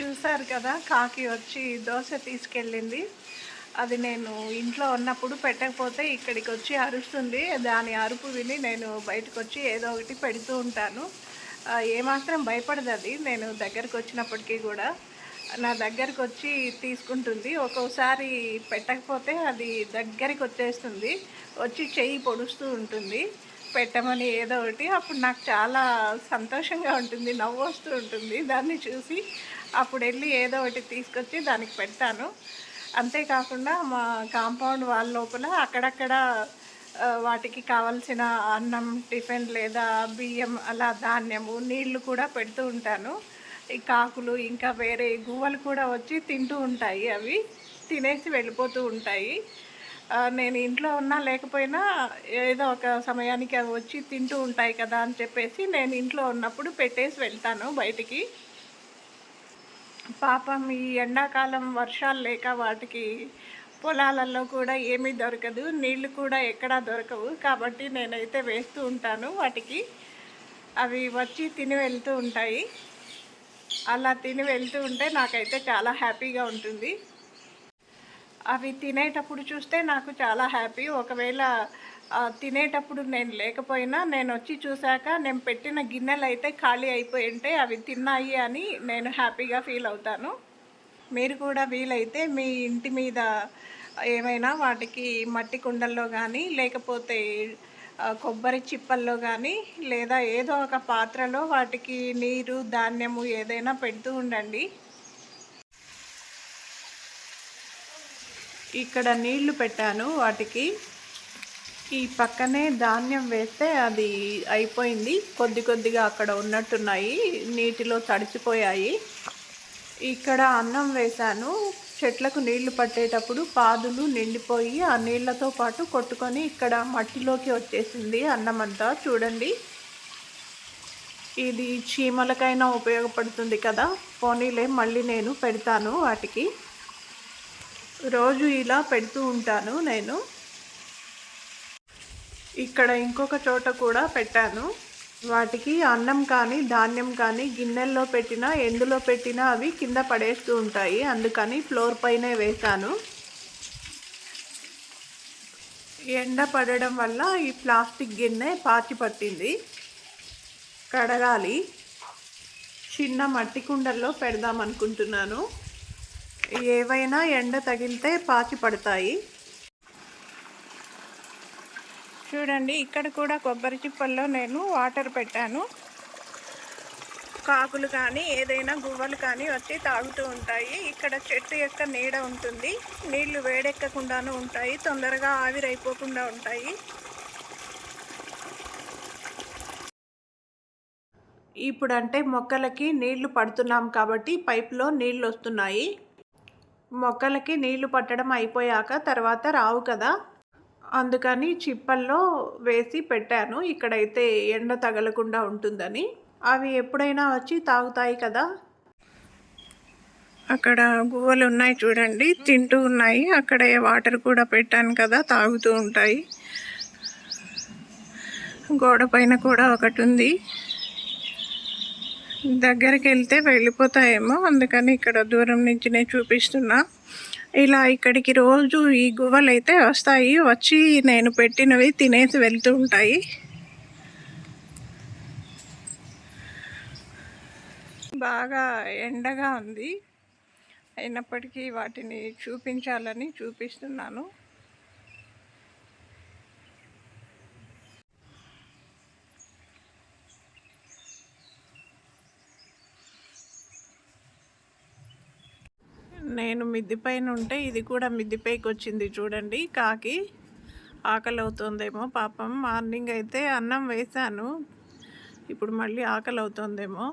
చూసారు కదా కాకి వచ్చి దోశ తీసుకెళ్ళింది. అది నేను ఇంట్లో ఉన్నప్పుడు పెట్టకపోతే ఇక్కడికి వచ్చి అరుస్తుంది. దాని అరుపు విని నేను బయటకు వచ్చి ఏదో ఒకటి పెడుతూ ఉంటాను. ఏమాత్రం భయపడదు అది. నేను దగ్గరకు వచ్చినప్పటికీ కూడా నా దగ్గరకు వచ్చి తీసుకుంటుంది. ఒక్కోసారి పెట్టకపోతే అది దగ్గరికి వచ్చేస్తుంది. వచ్చి చెయ్యి పొడుస్తూ ఉంటుంది. పెట్టమని ఏదో ఒకటి. అప్పుడు నాకు చాలా సంతోషంగా ఉంటుంది. నవ్వు వస్తూ ఉంటుంది. దాన్ని చూసి అప్పుడు వెళ్ళి ఏదో ఒకటి తీసుకొచ్చి దానికి పెడతాను. అంతేకాకుండా మా కాంపౌండ్ వాళ్ళ లోపల అక్కడక్కడ వాటికి కావలసిన అన్నం టిఫిన్ లేదా బియ్యం అలా ధాన్యము నీళ్ళు కూడా పెడుతూ ఉంటాను. ఈ కాకులు ఇంకా వేరే గువ్వలు కూడా వచ్చి తింటూ ఉంటాయి అవి. తినేసి వెళ్ళిపోతూ ఉంటాయి. నేను ఇంట్లో ఉన్నా లేకపోయినా ఏదో ఒక సమయానికి అవి వచ్చి తింటూ ఉంటాయి కదా అని చెప్పేసి నేను ఇంట్లో ఉన్నప్పుడు పెట్టేసి వెళ్తాను బయటికి. పాపం ఈ ఎండాకాలం వర్షాలు లేక వాటికి పొలాలలో కూడా ఏమీ దొరకదు నీళ్ళు కూడా ఎక్కడా దొరకవు. కాబట్టి నేనైతే వేస్తూ ఉంటాను వాటికి. అవి వచ్చి తిని వెళ్తూ ఉంటాయి. అలా తిని వెళ్తూ ఉంటే నాకైతే చాలా హ్యాపీగా ఉంటుంది. అవి తినేటప్పుడు చూస్తే నాకు చాలా హ్యాపీ. ఒకవేళ తినేటప్పుడు నేను లేకపోయినా నేను వచ్చి చూశాక నేను పెట్టిన గిన్నెలు అయితే ఖాళీ అయిపోయి ఉంటే అవి తిన్నాయి అని నేను హ్యాపీగా ఫీల్ అవుతాను. మీరు కూడా వీలైతే మీ ఇంటి మీద ఏమైనా వాటికి మట్టి కుండల్లో కానీ లేకపోతే కొబ్బరి చిప్పల్లో కానీ లేదా ఏదో ఒక పాత్రలో వాటికి నీరు ధాన్యము ఏదైనా పెడుతూ ఉండండి. ఇక్కడ నీళ్ళు పెట్టాను వాటికి. ఈ పక్కనే ధాన్యం వేస్తే అది అయిపోయింది. కొద్ది కొద్దిగా అక్కడ ఉన్నట్టున్నాయి. నీటిలో తడిచిపోయాయి. ఇక్కడ అన్నం వేశాను. చెట్లకు నీళ్ళు పట్టేటప్పుడు పాదులు నిండిపోయి ఆ నీళ్ళతో పాటు కొట్టుకొని ఇక్కడ మట్టిలోకి వచ్చేసింది అన్నం అంతా చూడండి. ఇది చీమలకైనా ఉపయోగపడుతుంది కదా? పోనీలే మళ్ళీ నేను పెడతాను వాటికి. రోజు ఇలా పెడుతూ ఉంటాను నేను. ఇక్కడ ఇంకొక చోట కూడా పెట్టాను. వాటికి అన్నం కానీ ధాన్యం కానీ గిన్నెల్లో పెట్టినా ఎందులో పెట్టినా అవి కింద పడేస్తూ ఉంటాయి. అందుకని ఫ్లోర్ పైనే వేశాను. ఎండ పడడం వల్ల ఈ ప్లాస్టిక్ గిన్నె పాచి పట్టింది. కడగాలి. చిన్న మట్టి కుండల్లో పెడదాం అనుకుంటున్నాను. ఏవైనా ఎండ తగిలితే పాచి పడతాయి. చూడండి ఇక్కడ కూడా కొబ్బరి చిప్పల్లో నేను వాటర్ పెట్టాను. కాకులు కానీ ఏదైనా గువ్వలు కానీ వచ్చి తాగుతూ ఉంటాయి. ఇక్కడ చెట్టు యొక్క నీడ ఉంటుంది. నీళ్ళు వేడెక్కకుండాను ఉంటాయి. తొందరగా ఆవిరైపోకుండా ఉంటాయి. ఇప్పుడంటే మొక్కలకి నీళ్ళు పడుతున్నాం కాబట్టి పైపులో నీళ్ళు వస్తున్నాయి. మొక్కలకి నీళ్ళు పట్టడం అయిపోయాక తర్వాత రావు కదా. అందుకని చిప్పల్లో వేసి పెట్టాను. ఇక్కడైతే ఎండ తగలకుండా ఉంటుందని. అవి ఎప్పుడైనా వచ్చి తాగుతాయి కదా. అక్కడ గువ్వలు ఉన్నాయి చూడండి. తింటూ ఉన్నాయి. అక్కడే వాటర్ కూడా పెట్టాను కదా తాగుతూ ఉంటాయి. గోడ పైన కూడా ఒకటి ఉంది. దగ్గరికి వెళ్తే వెళ్ళిపోతాయేమో అందుకని ఇక్కడ దూరం నుంచినే చూపిస్తున్నా. ఇలా ఇక్కడికి రోజు ఈ గువ్వలు అయితే వస్తాయి. వచ్చి నేను పెట్టినవి తినేసి వెళ్తూ ఉంటాయి. బాగా ఎండగా ఉంది. అయినప్పటికీ వాటిని చూపించాలని చూపిస్తున్నాను. నేను మిద్దిపైన ఉంటే ఇది కూడా మిద్దిపైకి వచ్చింది చూడండి. కాకి ఆకలి అవుతుందేమో పాపం. మార్నింగ్ అయితే అన్నం వేశాను. ఇప్పుడు మళ్ళీ ఆకలి అవుతుందేమో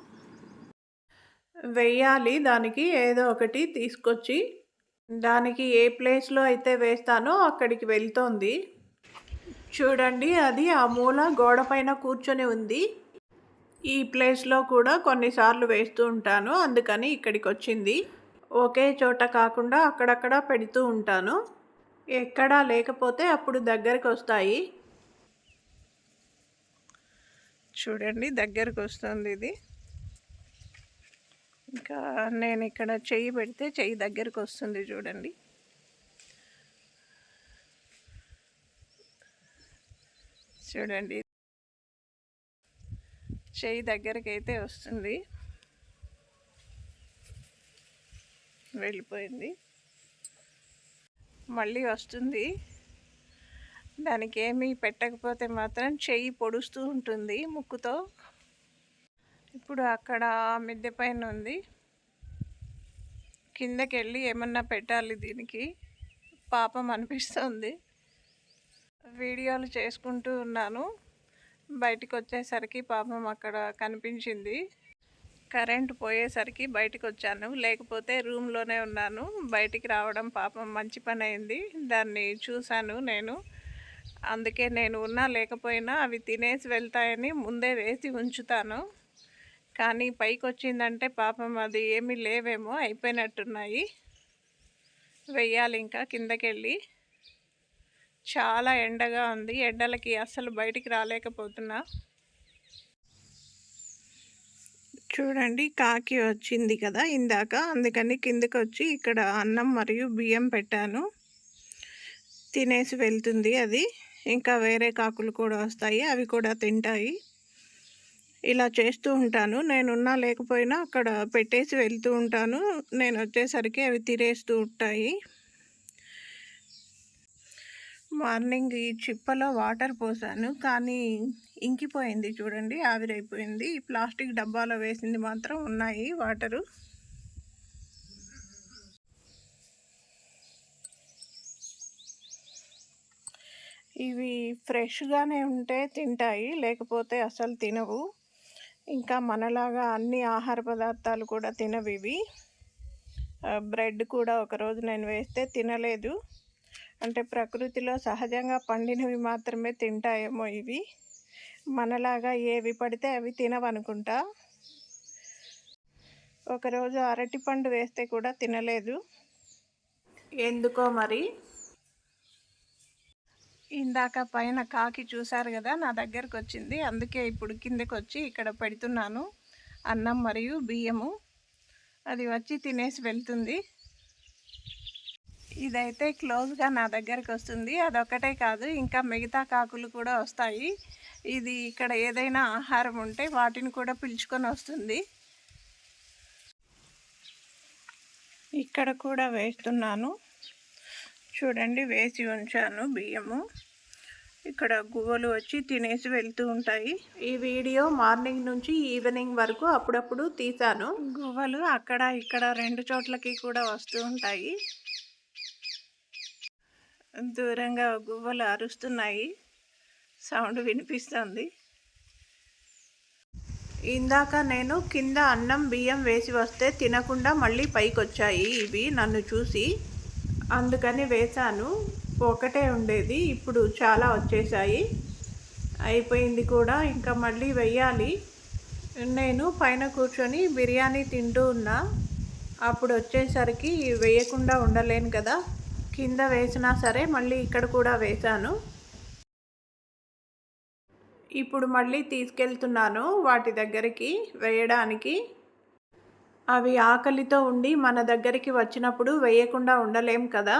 వెయ్యాలి దానికి ఏదో ఒకటి తీసుకొచ్చి దానికి ఏ ప్లేస్లో అయితే వేస్తానో అక్కడికి వెళ్తోంది. చూడండి అది ఆ మూల గోడ పైన కూర్చొని ఉంది. ఈ ప్లేస్లో కూడా కొన్నిసార్లు వేస్తూ ఉంటాను. అందుకని ఇక్కడికి వచ్చింది ఒకే చోట కాకుండా అక్కడక్కడ పెడుతూ ఉంటాను. ఎక్కడా లేకపోతే అప్పుడు దగ్గరికి వస్తాయి చూడండి దగ్గరకు వస్తుంది ఇది. ఇంకా నేను ఇక్కడ చెయ్యి పెడితే చెయ్యి దగ్గరకు వస్తుంది చూడండి. చూడండి. చెయ్యి దగ్గరికి అయితే వస్తుంది. వెళ్ళిపోయింది. మళ్ళీ వస్తుంది. దానికి ఏమీ పెట్టకపోతే మాత్రం చెయ్యి పొడుస్తూ ఉంటుంది ముక్కుతో. ఇప్పుడు అక్కడ మిద్దె పైన ఉంది. కిందకి వెళ్ళి ఏమన్నా పెట్టాలి దీనికి. పాపం అనిపిస్తుంది. వీడియోలు చేసుకుంటూ ఉన్నాను. బయటికి వచ్చేసరికి పాపం అక్కడ కనిపించింది. కరెంట్ పోయేసరికి బయటికి వచ్చాను లేకపోతే రూమ్లోనే ఉన్నాను. బయటికి రావడం పాపం మంచి పని అయింది దాన్ని చూశాను నేను. అందుకే నేను ఉన్నా లేకపోయినా అవి తినేసి వెళ్తాయని ముందే వేసి ఉంచుతాను. కానీ పైకి వచ్చిందంటే పాపం అది ఏమీ లేవేమో అయిపోయినట్టున్నాయి. వెయ్యాలి ఇంకా కిందకెళ్ళి. చాలా ఎండగా ఉంది. ఎండలకి అస్సలు బయటికి రాలేకపోతున్నా. చూడండి కాకి వచ్చింది కదా ఇందాక. అందుకని కిందకి వచ్చి ఇక్కడ అన్నం మరియు బియ్యం పెట్టాను. తినేసి వెళ్తుంది అది. ఇంకా వేరే కాకులు కూడా వస్తాయి. అవి కూడా తింటాయి. ఇలా చేస్తూ ఉంటాను. నేనున్నా లేకపోయినా అక్కడ పెట్టేసి వెళ్తూ ఉంటాను. నేను వచ్చేసరికి అవి తిరేస్తూ ఉంటాయి. మార్నింగ్ ఈ చిప్పలో వాటర్ పోసాను. కానీ ఇంకిపోయింది చూడండి ఆవిరైపోయింది. ప్లాస్టిక్ డబ్బాలో వేసింది మాత్రం ఉన్నాయి వాటరు. ఇవి ఫ్రెష్గానే ఉంటే తింటాయి లేకపోతే అసలు తినవు. ఇంకా మనలాగా అన్ని ఆహార పదార్థాలు కూడా తినవి ఇవి బ్రెడ్ కూడా ఒకరోజు నేను వేస్తే తినలేదు. అంటే ప్రకృతిలో సహజంగా పండినవి మాత్రమే తింటాయేమో ఇవి. మనలాగా ఏవి పడితే అవి తినవనుకుంటా. ఒకరోజు అరటిపండు వేస్తే కూడా తినలేదు. ఎందుకో మరి? ఇందాక పైన కాకి చూశారు కదా నా దగ్గరకు వచ్చింది. అందుకే ఇప్పుడు కిందకి వచ్చి ఇక్కడ పెడుతున్నాను. అన్నం మరియు బియ్యము. అది వచ్చి తినేసి వెళ్తుంది. ఇదైతే క్లోజ్గా నా దగ్గరికి వస్తుంది. అదొక్కటే కాదు ఇంకా మిగతా కాకులు కూడా వస్తాయి. ఇది ఇక్కడ ఏదైనా ఆహారం ఉంటే వాటిని కూడా పిలుచుకొని వస్తుంది. ఇక్కడ కూడా వేస్తున్నాను. చూడండి వేసి ఉంచాను బియ్యము. ఇక్కడ గువ్వలు వచ్చి తినేసి వెళ్తూ ఉంటాయి. ఈ వీడియో మార్నింగ్ నుంచి ఈవినింగ్ వరకు అప్పుడప్పుడు తీసాను గువ్వలు అక్కడ ఇక్కడ రెండు చోట్లకి కూడా వస్తూ ఉంటాయి. దూరంగా గువ్వలు అరుస్తున్నాయి. సౌండ్ వినిపిస్తుంది. ఇందాక నేను కింద అన్నం బియ్యం వేసి వస్తే తినకుండా మళ్ళీ పైకి వచ్చాయి ఇవి నన్ను చూసి అందుకని వేశాను. ఒకటే ఉండేది ఇప్పుడు చాలా వచ్చేసాయి అయిపోయింది కూడా ఇంకా మళ్ళీ వెయ్యాలి. నేను పైన కూర్చొని బిర్యానీ తింటూ ఉన్నా. అప్పుడు వచ్చేసరికి వేయకుండా ఉండలేను కదా. కింద వేసినా సరే మళ్ళీ ఇక్కడ కూడా వేశాను. ఇప్పుడు మళ్ళీ తీసుకెళ్తున్నాను వాటి దగ్గరికి వేయడానికి. అవి ఆకలితో ఉండి మన దగ్గరికి వచ్చినప్పుడు వేయకుండా ఉండలేం కదా.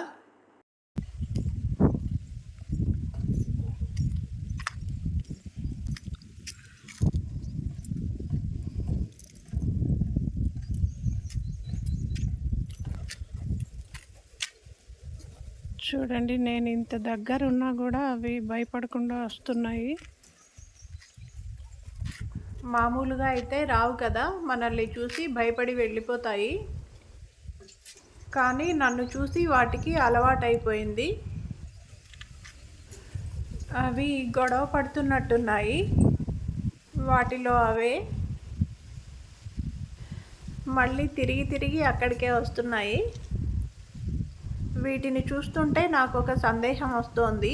చూడండి నేను ఇంత దగ్గర ఉన్నా కూడా అవి భయపడకుండా వస్తున్నాయి. మామూలుగా అయితే రావు కదా మనల్ని చూసి భయపడి వెళ్ళిపోతాయి. కానీ నన్ను చూసి వాటికి అలవాటైపోయింది. అవి గొడవ పడుతున్నట్టున్నాయి. వాటిలో అవే మళ్ళీ తిరిగి తిరిగి అక్కడికే వస్తున్నాయి. వీటిని చూస్తుంటే నాకు ఒక సందేహం వస్తోంది.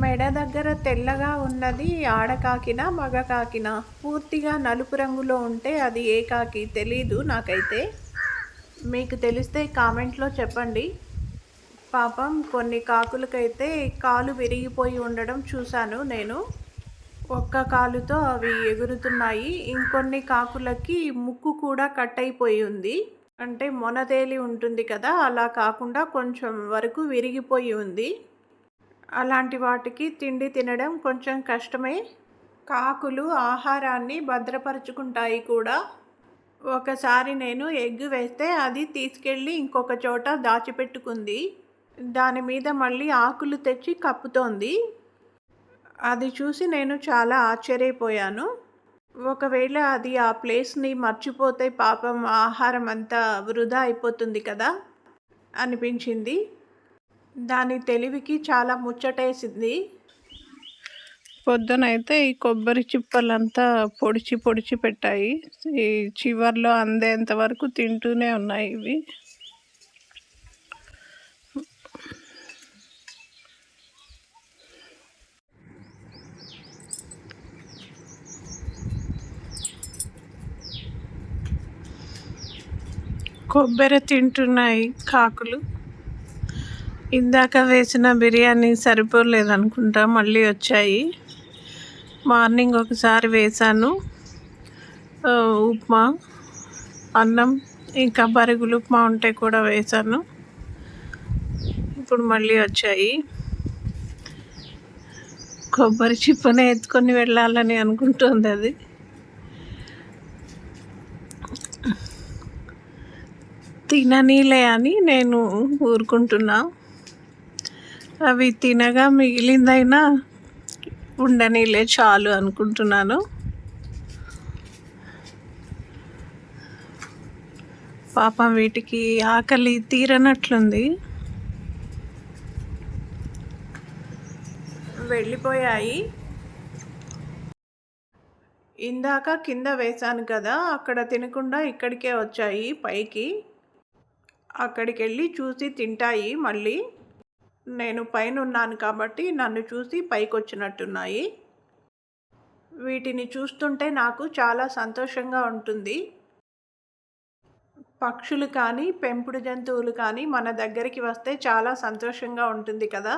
మెడ దగ్గర తెల్లగా ఉన్నది ఆడకాకిన మగ కాకినా పూర్తిగా నలుపు రంగులో ఉంటే అది ఏ కాకి తెలీదు నాకైతే. మీకు తెలిస్తే కామెంట్లో చెప్పండి. పాపం కొన్ని కాకులకైతే కాలు విరిగిపోయి ఉండడం చూశాను నేను. ఒక్క కాలుతో అవి ఎగురుతున్నాయి. ఇంకొన్ని కాకులకి ముక్కు కూడా కట్ అయిపోయి ఉంది. అంటే మొనదేలి ఉంటుంది కదా అలా కాకుండా కొంచెం వరకు విరిగిపోయి ఉంది. అలాంటి వాటికి తిండి తినడం కొంచెం కష్టమే. కాకులు ఆహారాన్ని భద్రపరుచుకుంటాయి కూడా. ఒకసారి నేను ఎగ్ వేస్తే అది తీసుకెళ్ళి ఇంకొక చోట దాచిపెట్టుకుంది. దాని మీద మళ్ళీ ఆకులు తెచ్చి కప్పుతోంది. అది చూసి నేను చాలా ఆశ్చర్యపోయాను. ఒకవేళ అది ఆ ప్లేస్ని మర్చిపోతే పాపం ఆహారం అంతా వృధా అయిపోతుంది కదా? అనిపించింది. దాని తెలివికి చాలా ముచ్చటేసింది. పొద్దునైతే ఈ కొబ్బరి చిప్పలంతా పొడిచి పొడిచి పెట్టాయి. ఈ చివర్లో అందేంత వరకు తింటూనే ఉన్నాయి ఇవి. కొబ్బరి తింటున్నాయి కాకులు. ఇందాక వేసిన బిర్యానీ సరిపోలేదు అనుకుంటా మళ్ళీ వచ్చాయి. మార్నింగ్ ఒకసారి వేశాను. ఉప్మా అన్నం ఇంకా బరుగులు ఉప్మా ఉంటే కూడా వేశాను. ఇప్పుడు మళ్ళీ వచ్చాయి. కొబ్బరి చిప్పనే ఎత్తుకొని వెళ్ళాలని అనుకుంటుంది అది. తిననీలే అని నేను ఊరుకుంటున్నా. అవి తినగా మిగిలిందైనా ఉండనీలే చాలు అనుకుంటున్నాను. పాపం వీటికి ఆకలి తీరనట్లుంది. వెళ్ళిపోయాయి. ఇందాక కింద వేశాను కదా అక్కడ తినకుండా ఇక్కడికే వచ్చాయి పైకి. అక్కడికి వెళ్ళి చూసి తింటాయి మళ్ళీ. నేను పైన ఉన్నాను కాబట్టి నన్ను చూసి పైకి వచ్చినట్టున్నాయి వీటిని చూస్తుంటే నాకు చాలా సంతోషంగా ఉంటుంది. పక్షులు కానీ పెంపుడు జంతువులు కానీ మన దగ్గరికి వస్తే చాలా సంతోషంగా ఉంటుంది కదా.